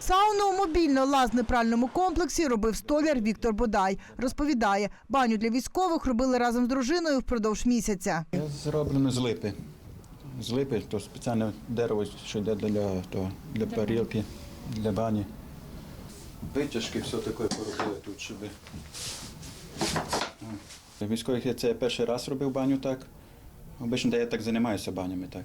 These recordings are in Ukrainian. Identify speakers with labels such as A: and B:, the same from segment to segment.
A: Сауну у мобільно-лазне-пральному комплексі робив столяр Віктор Бодай. Розповідає, баню для військових робили разом з дружиною впродовж місяця.
B: Зроблено з липи. З липи, то спеціальне дерево, що йде для, то, для парілки, для бані. Витяжки все таке поробили тут, щоб. Для Військових я це перший раз робив баню так. Обично я так займаюся банями так.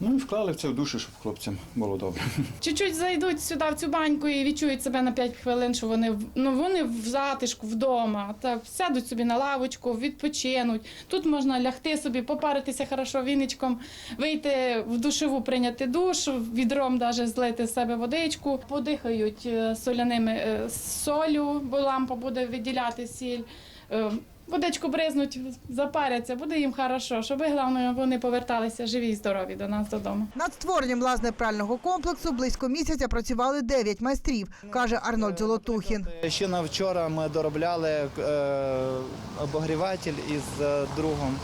B: Ну і вклали в це в душу, щоб хлопцям було добре.
C: Чуть-чуть зайдуть сюди в цю баньку і відчують себе на 5 хвилин, що вони ну вони в затишку вдома. Так сядуть собі на лавочку, відпочинуть. Тут можна лягти собі, попаритися хорошо віничком, вийти в душеву, прийняти душ, відром навіть злити з себе водичку, подихають е, соляними е, солю, бо лампа буде виділяти сіль. Водичку бризнуть, запаряться, буде їм хорошо, щоб головне вони поверталися живі і здорові до нас додому.
A: Над створенням лазне-прального комплексу близько місяця працювали 9 майстрів, каже Арнольд Золотухін.
D: Ще на вчора ми доробляли е, обогріватель із е, другом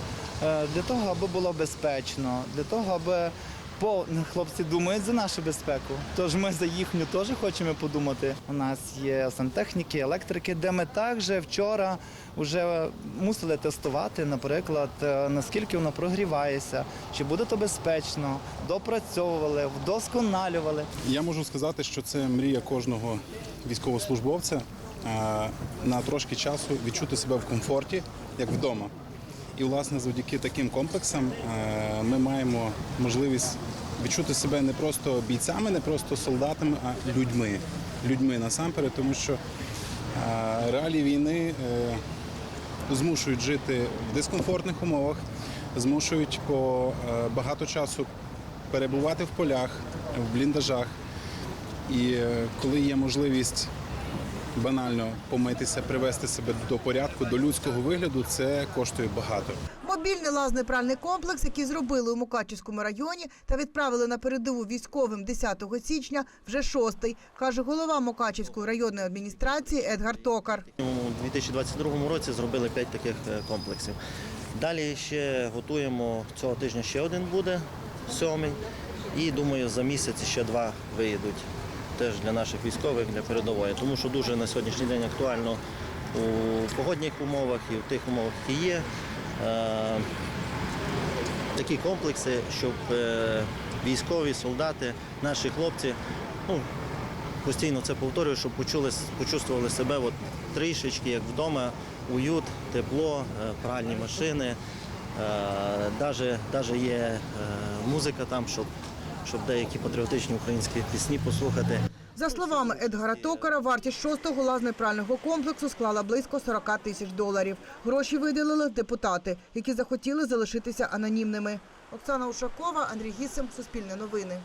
D: е, для того, аби було безпечно, для того, аби по хлопці думають за нашу безпеку. Тож ми за їхню теж хочемо подумати. У нас є сантехніки, електрики, де ми також вчора вже мусили тестувати, наприклад, е, наскільки воно прогрівається, чи буде то безпечно, допрацьовували, вдосконалювали.
E: Я можу сказати, що це мрія кожного військовослужбовця е, на трошки часу відчути себе в комфорті, як вдома. І, власне, завдяки таким комплексам е, ми маємо можливість відчути себе не просто бійцями, не просто солдатами, а людьми. Людьми насамперед, тому що е, реалії війни е, змушують жити в дискомфортних умовах, змушують по багато часу перебувати в полях, в бліндажах. І коли є можливість банально помитися, привести себе до порядку, до людського вигляду, це коштує багато.
A: Мобільний лазний пральний комплекс, який зробили у Мукачівському районі та відправили на передову військовим 10 січня, вже шостий, каже голова Мукачівської районної адміністрації Едгар Токар.
F: У 2022 році зробили 5 таких е, комплексів. Далі ще готуємо цього тижня ще один буде, сьомий. І думаю, за місяць ще два виїдуть теж для наших військових, для передової. Тому що дуже на сьогоднішній день актуально у погодних умовах і в тих умовах, які є. е, Такі комплекси, щоб е, військові, солдати, наші хлопці, ну, постійно це повторюю, щоб почули, почувствували себе от трішечки, як вдома, уют, тепло, е, пральні машини. Навіть є музика там, щоб, щоб деякі патріотичні українські пісні послухати.
A: За словами Едгара Токара, вартість шостого лазнепрального комплексу склала близько 40 тисяч доларів. Гроші виділили депутати, які захотіли залишитися анонімними. Оксана Ушакова, Андрій Гісим, Суспільне новини.